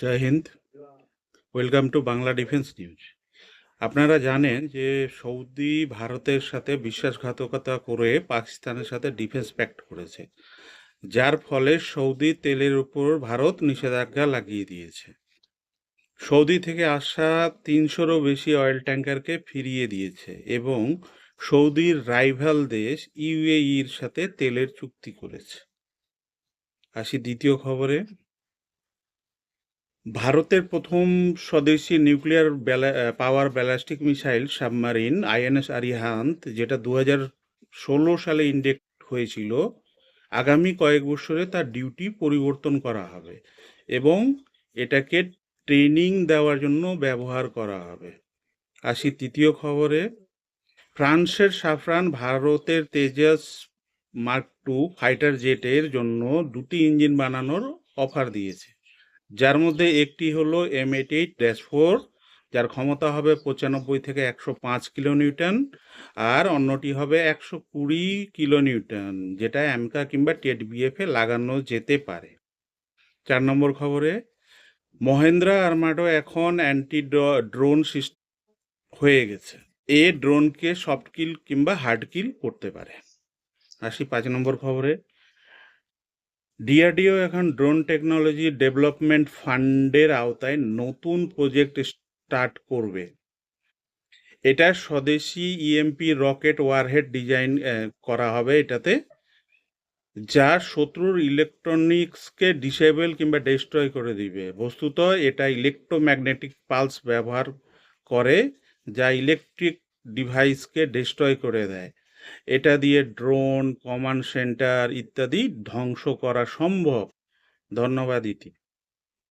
Joy Hind. Welcome to Bangla Defence News. আপনারা জানেন যে সৌদি ভারতের সাথে বিশ্বাসঘাতকতা করে পাকিস্তানের সাথে ডিফেন্স প্যাক্ট করেছে, যার ফলে সৌদি তেলের উপর ভারত নিষেধাজ্ঞা লাগিয়ে দিয়েছে। সৌদি থেকে আসা তিনশোরও বেশি অয়েল ট্যাঙ্কারকে ফিরিয়ে দিয়েছে এবং সৌদির রাইভাল দেশ ইউএইর সাথে তেলের চুক্তি করেছে। আসি দ্বিতীয় খবরে। ভারতের প্রথম স্বদেশী নিউক্লিয়ার ব্যালা power ballistic missile submarine INS Arihant, যেটা দু হাজার ষোলো সালে ইন্ডেক্ট হয়েছিল, আগামী কয়েক বছরে তার ডিউটি পরিবর্তন করা হবে এবং এটাকে ট্রেনিং দেওয়ার জন্য ব্যবহার করা হবে। আসি তৃতীয় খবরে। ফ্রান্সের সাফরান ভারতের তেজাস মার্ক টু ফাইটার জেটের জন্য দুটি ইঞ্জিন বানানোর অফার দিয়েছে। যার মধ্যে একটি হলো M eight eight dash four যার ক্ষমতা হবে পঁচানব্বই থেকে একশো পাঁচ কিলোনিউটন, আর অন্যটি হবে একশো কুড়ি কিলোনিউটন, যেটা অ্যামকা কিংবা টেট বিএফে লাগানো যেতে পারে। চার নম্বর খবরে, মহেন্দ্রা আর্মাডো এখন অ্যান্টি ড্রোন হয়ে গেছে। এ ড্রোনকে সফট কিল কিংবা হার্ড কিল করতে পারে। আসি পাঁচ নম্বর খবরে ডিআরডিও এখন ড্রোন টেকনোলজি ডেভেলপমেন্ট ফান্ডের আওতায় নতুন প্রজেক্ট স্টার্ট করবে। এটা স্বদেশি ইএমপি রকেট ওয়ারহেড ডিজাইন করা হবে এটাতে, যা শত্রুর ইলেকট্রনিক্সকে ডিসেবল কিংবা ডিস্ট্রয় করে দিবে। বস্তুত এটা ইলেকট্রোম্যাগনেটিক পালস ব্যবহার করে, যা ইলেকট্রিক ডিভাইসকে ডিস্ট্রয় করে দেয়। এটা দিয়ে ড্রোন কমান্ড সেন্টার ইত্যাদি ধ্বংস করা সম্ভব। ধন্যবাদ ইতি।